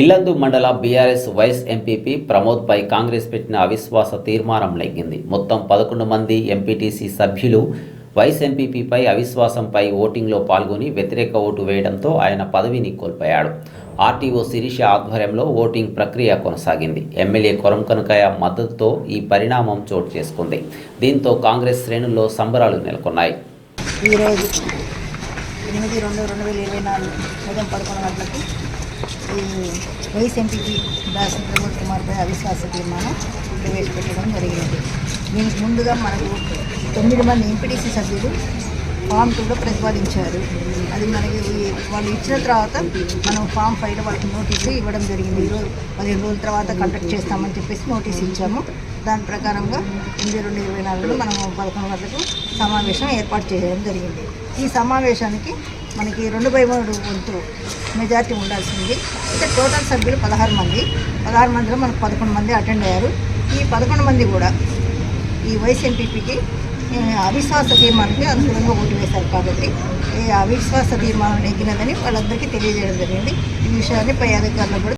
ఇల్లందు మండల BRS vice MPP ప్రమోద్పై కాంగ్రెస్ పెట్టిన అవిశ్వాస తీర్మానం లెగ్గింది. మొత్తం పదకొండు మంది ఎంపీటీసీ సభ్యులు వైస్ ఎంపీపీపై అవిశ్వాసంపై ఓటింగ్లో పాల్గొని వ్యతిరేక ఓటు వేయడంతో ఆయన పదవిని కోల్పోయాడు. ఆర్టీఓ శిరీష ఆధ్వర్యంలో ఓటింగ్ ప్రక్రియ కొనసాగింది. ఎమ్మెల్యే కొరం కొరంకనకాయ మద్దతుతో ఈ పరిణామం చోటు చేసుకుంది. దీంతో కాంగ్రెస్ శ్రేణుల్లో సంబరాలు నెలకొన్నాయి. ఈరోజు ఎనిమిది రెండు రెండు వేల ఇరవై నాలుగు ఉదయం పదకొండు గంటలకు ఈ వైస్ ఎంపీకి దాస్ ప్రమోద్ కుమార్పై అవిశ్వాస తీర్మానం ప్రవేశపెట్టడం జరిగినది దీనికి ముందుగా మనకు తొమ్మిది మంది ఎంపీటీసీ సభ్యులు ఫామ్ టూలో ప్రతిపాదించారు. అది మనకి వాళ్ళు ఇచ్చిన తర్వాత మనం ఫామ్ ఫైవ్లో వాళ్ళకి నోటీసు ఇవ్వడం జరిగింది. ఈరోజు పదిహేను రోజుల తర్వాత కండక్ట్ చేస్తామని చెప్పేసి నోటీస్ ఇచ్చాము. దాని ప్రకారంగా ఎనిమిది రెండు ఇరవై నాలుగులో మనం పదకొండు గంటలకు సమావేశం ఏర్పాటు చేయడం జరిగింది. ఈ సమావేశానికి మనకి రెండు బై మూడు వంతు మెజార్టీ ఉండాల్సింది. అయితే టోటల్ సభ్యులు పదహారు మంది. పదహారు మందిలో మనకు పదకొండు మంది అటెండ్ అయ్యారు. ఈ పదకొండు మంది కూడా ఈ వైస్ ఎంపీపీకి అవిశ్వాస తీర్మానానికి అనుకూలంగా ఓటు వేశారు కాబట్టి ఈ అవిశ్వాస తీర్మానం నెగ్గినదని వాళ్ళందరికీ తెలియజేయడం జరిగింది. ఈ విషయాన్ని పై అధికారులు కూడా